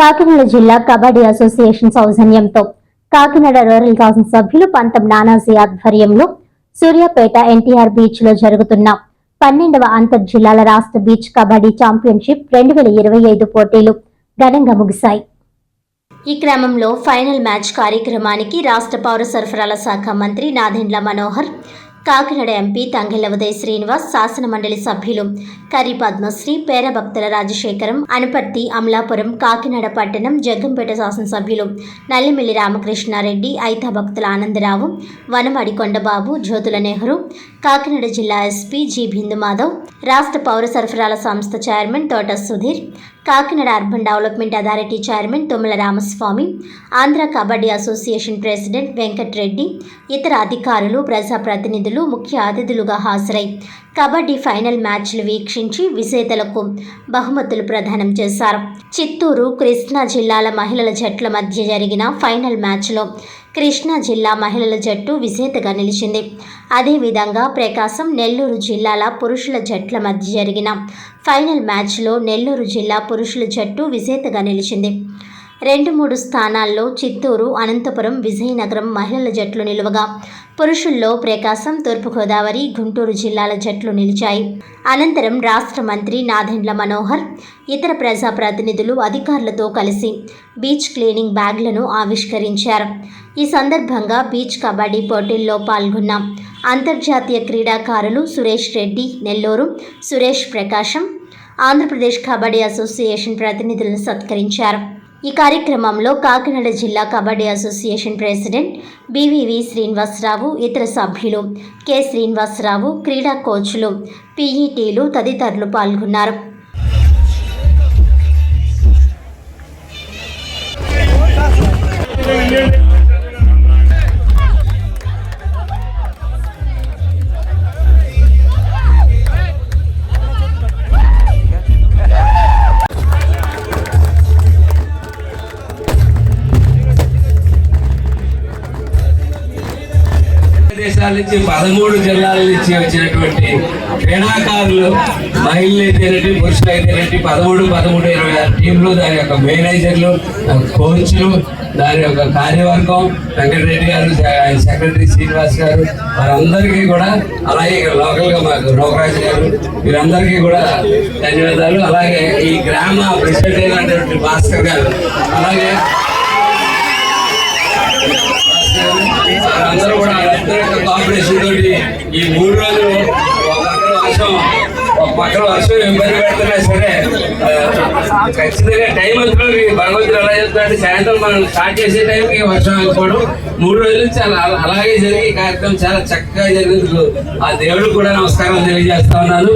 కాకినాడ జిల్లా కబడ్డీ అసోసియేషన్ సౌజన్యంతో Kakinada rural council సభ్యులు పంతం నానాజీ ఆధ్వర్యంలో సూర్యాపేట ఎన్టీఆర్ బీచ్లో జరుగుతున్న పన్నెండవ అంతర్ జిల్లాల రాష్ట్ర బీచ్ కబడ్డీ ఛాంపియన్షిప్ రెండు వేల ఇరవై ఐదు పోటీలు ఘనంగా ముగిశాయి. ఈ క్రమంలో ఫైనల్ మ్యాచ్ కార్యక్రమానికి రాష్ట్ర పౌర సరఫరాల శాఖ మంత్రి నాదెండ్ల మనోహర్ కాకినాడ ఎంపీ తంగెళ్ళ ఉదయ శ్రీనివాస్ శాసనమండలి సభ్యులు కరి పద్మశ్రీ పేరభక్తుల రాజశేఖరం అనుపర్తి అమలాపురం కాకినాడ పట్టణం జగ్గంపేట శాసనసభ్యులు నల్లిమిల్లి రామకృష్ణారెడ్డి ఐతా భక్తుల ఆనందరావు వనమడి కొండబాబు జ్యోతుల నెహ్రూ కాకినాడ జిల్లా ఎస్పీ జి బిందు మాధవ్ రాష్ట్ర పౌర సరఫరాల సంస్థ chairman Thota Sudheer Kakinada urban development authority chairman Tummala Ramaswamy Andhra kabaddi association president Venkatreddy ఇతర అధికారులు ప్రజాప్రతినిధులు ముఖ్య అతిథులుగా హాజరై కబడ్డీ ఫైనల్ మ్యాచ్లు వీక్షించి విజేతలకు బహుమతులు ప్రదానం చేశారు. చిత్తూరు కృష్ణా జిల్లాల మహిళల జట్ల మధ్య జరిగిన ఫైనల్ మ్యాచ్లో కృష్ణా జిల్లా మహిళల జట్టు విజేతగా నిలిచింది. అదేవిధంగా ప్రకాశం నెల్లూరు జిల్లాల పురుషుల జట్ల మధ్య జరిగిన ఫైనల్ మ్యాచ్లో నెల్లూరు జిల్లా పురుషుల జట్టు విజేతగా నిలిచింది. రెండు మూడు స్థానాల్లో చిత్తూరు అనంతపురం విజయనగరం మహిళల జట్లు నిలువగా. పురుషుల్లో ప్రకాశం తూర్పుగోదావరి గుంటూరు జిల్లాల జట్లు నిలిచాయి. అనంతరం రాష్ట్ర మంత్రి నాదెండ్ల మనోహర్ ఇతర ప్రజాప్రతినిధులు అధికారులతో కలిసి బీచ్ క్లీనింగ్ బ్యాగ్లను ఆవిష్కరించారు. ఈ సందర్భంగా బీచ్ కబడ్డీ పోటీల్లో పాల్గొన్న అంతర్జాతీయ క్రీడాకారులు సురేష్ రెడ్డి నెల్లూరు సురేష్ ప్రకాశం ఆంధ్రప్రదేశ్ కబడ్డీ అసోసియేషన్ ప్రతినిధులను సత్కరించారు. ఈ కార్యక్రమంలో కాకినాడ జిల్లా kabaddi association president BVV Srinivasarao ఇతర సభ్యులు కె శ్రీనివాసరావు క్రీడా కోచ్లు పీఈటీలు తదితరులు పాల్గొన్నారు. దేశాల నుంచి పదమూడు జిల్లాల నుంచి వచ్చినటువంటి క్రీడాకారులు మహిళలు అయితేనండి పురుషులు అయితేనండి పదమూడు పదమూడు ఇరవై ఆరు టీంలు దాని యొక్క మేనేజర్లు కోచ్లు దాని యొక్క కార్యవర్గం వెంకటరెడ్డి గారు ఆయన సెక్రటరీ శ్రీనివాస్ గారు వారందరికీ కూడా అలాగే లోకల్గా మాకు లోకరాజు గారు వీరందరికీ కూడా ధన్యవాదాలు. అలాగే ఈ గ్రామ ప్రెసిడెంట్ అయినటువంటి భాస్కర్ గారు అలాగే అందరూ కూడా కాంపిటీషన్ తోటి ఈ మూడు రోజులు ఒక పక్కన వర్షం ఒక పక్కన వర్షం ఇబ్బంది పెడుతున్నా సరే ఖచ్చితంగా టైం అంతా భగవంతుడు ఎలా చెప్తాడు సాయంత్రం మనం స్టార్ట్ చేసే టైంకి వర్షం అయిపోవడం మూడు రోజులు చాలా అలా- అలాగే జరిగి కార్యక్రమం చాలా చక్కగా జరిగినందుకు ఆ దేవుడు కూడా నమస్కారం తెలియజేస్తా ఉన్నాను.